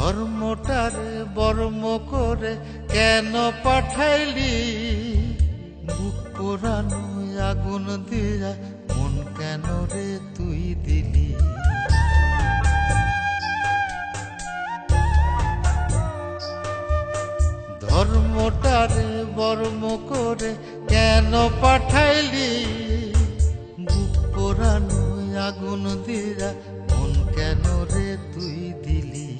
ধর্মটারে বর্ম করে কেন পাঠাইলি? বুক পোড়ানো আগুন দিয়া মন কেন রে তুই দিলি? ধর্মটারে বর্ম করে কেন পাঠাইলি? বুক পোড়ানো আগুন দিয়া মন কেন রে তুই দিলি?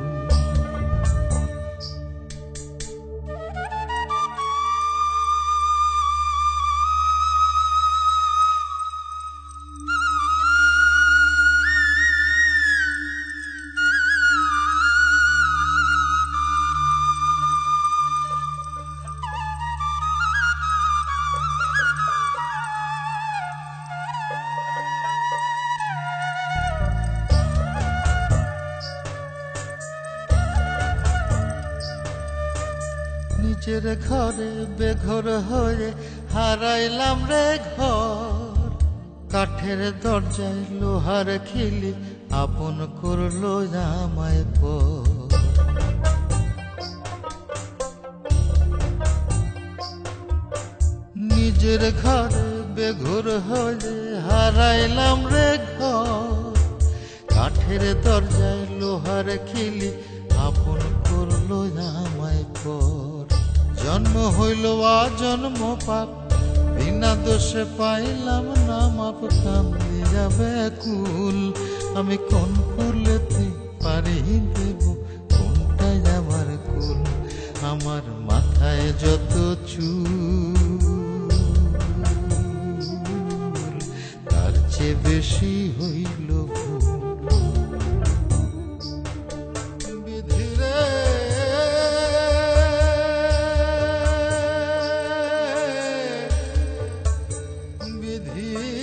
নিজের ঘরে বেঘর হয়ে হারাইলাম রে ঘর। কাঠের দরজায় লোহার খিলি আপন করল আমায় পর। নিজের ঘরে বেঘর হয়ে হারাইলাম রে ঘর। কাঠের দরজায় লোহার খিলি আপন করল আমায় পর। জন্ম হইল জন্ম পাপ বিনা দোষে পাইলাম না, মাপ কান্দি যাবে কুল আমি কোন কুলেতে পারি দেব, কোনটাই আমার কুল? আমার মাথায় যত চুল, তার চেয়ে বেশি হইল with.